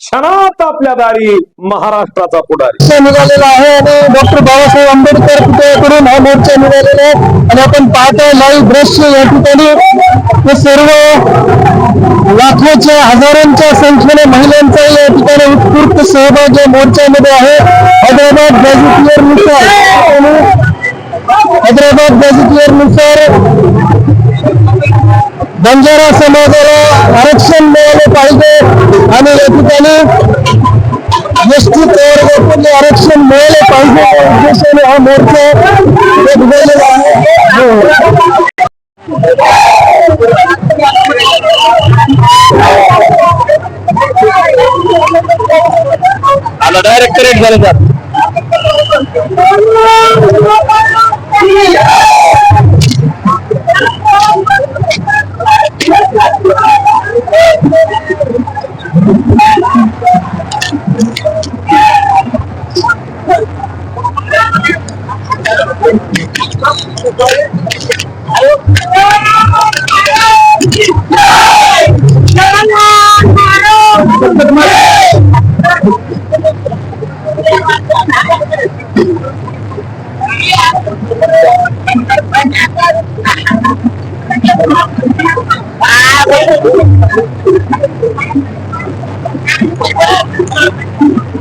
क्षणात आपल्या दारी महाराष्ट्राचा पुढारी. निघालेला आहे आणि डॉक्टर बाबासाहेब आंबेडकर पुतळ्याकडून हा मोर्चा निघालेला आहे. आणि आपण पाहतोय लाईव्ह दृश्य या ठिकाणी. सर्व लाखोच्या हजारांच्या संख्येने महिलांचा या ठिकाणी उत्स्फूर्त सहभाग या मोर्चामध्ये आहे. हैदराबाद गॅझेटियरनुसार. हैदराबाद गॅझेटियरनुसार बंजारा समाजाला आरक्षण मिळालं पाहिजे. आणि या ठिकाणी निश्चित वर्गातील आरक्षण मिळाले पाहिजे. उद्देशाने हा मोर्चा उभारलेला आहे. डायरेक्ट करेक्ट झालं सर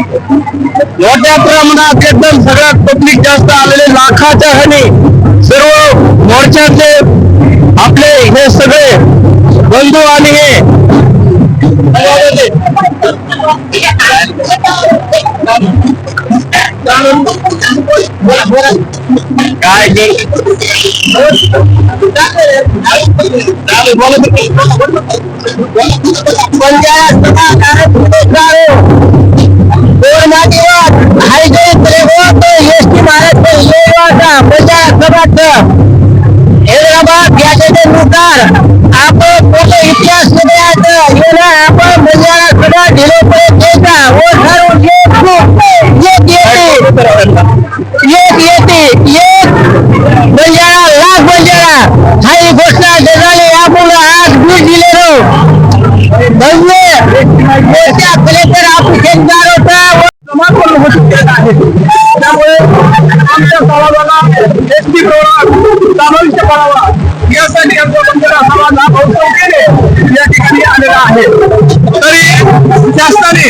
मोठ्या प्रमाणात एकदम सगळ्यात पब्लिक जास्त आलेले लाखाच्या हनी, सर्व मोर्चाचे आपले हे सगळे बंधू आणि काय याच्यानुसार आपण पूर्ण इतिहास आपण बंजारा सभा ढिलोपर्यंत त्यामुळे आमच्या समाजाला एस टी समाविष्ट करावा यासाठी आमच्या बंजारा समाज हा बहुसंख्येने या ठिकाणी आलेला आहे. तरी शासनाने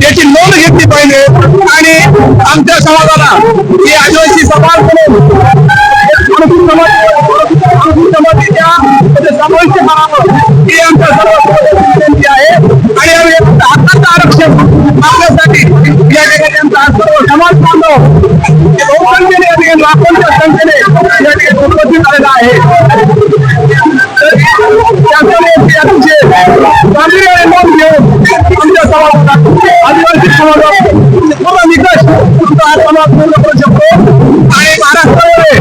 त्याची नोंद घेतली पाहिजे आणि आमच्या समाजाला ही आदिवासी समाज म्हणून समाविष्ट करावं ही आमच्या सर्व विनंती आहे. आणि आम्ही हक्काचं आरक्षण मागण्यासाठी या ठिकाणी आमचा हा समाज बांधव हे बहुसंख्येने या ठिकाणी लाखोंच्या संख्येने या ठिकाणी उपस्थित झालेला आहे तर शासनाने याची अतिशय गांभीर्याने नोंद घेऊन आमच्या समाजाला आदिवासी समाजाला पूर्ण निकष तुमचा हा समाज पूर्ण करू शकतो आणि महाराष्ट्रामध्ये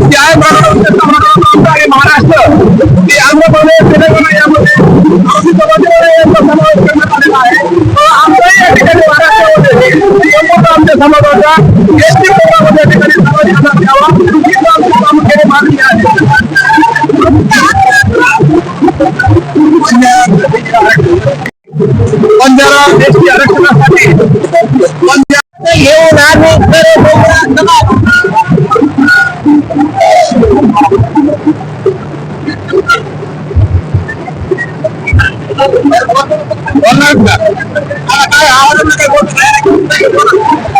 जे आहे महाराष्ट्र समाजाचा आहे महाराष्ट्र ते आंध्र प्रदेश तेलंगणा यामध्ये अनुसूचित समाजामध्ये यांचा समावेश करण्यात आलेला आहे संपूर्ण आमच्या समाजाचा एस टी प्रोग्रामध्ये या ठिकाणी समावेश करण्यात यावा हीच आमची प्रामुख्याने मागणी आहे बंजारा एस टी आरक्षणासाठी बंजारा घेऊन आम्ही सर्व बंजारा समाज बोलणार का मला काय आवडत नाही बोलतो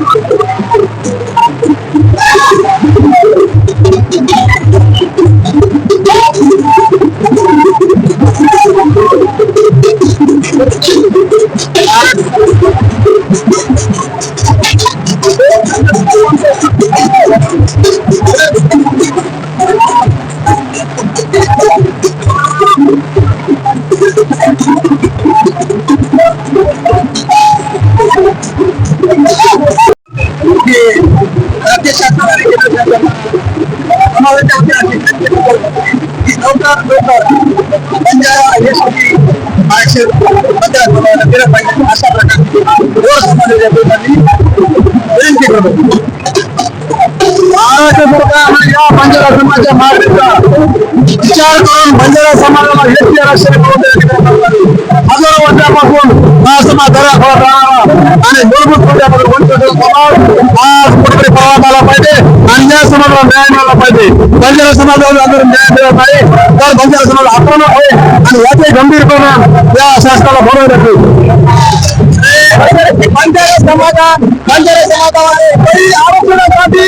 आरक्षण बंजारा समाजाला पाहिजे अशा प्रकारची विनंती करतो महाराष्ट्र या बंजारा समाजाच्या मागणीचा विचार करून बंजारा समाजाला योग्य आरक्षण हजारो वर्षापासून हा समाज धराखोळा राहणारा आणि मूलभूत मुद्द्यामध्ये वंचित समाज आज कुठेतरी प्रवाह आला पाहिजे. आणि या समाजाला न्याय मिळाला पाहिजे बंजारा समाजाला जर न्याय मिळत नाही तर बंजारा समाज आक्रमक होईल आणि याचे गंभीर परिणाम या शासनाला भोगावे लागतील बंजारा समाजा बंजारा समाजामध्ये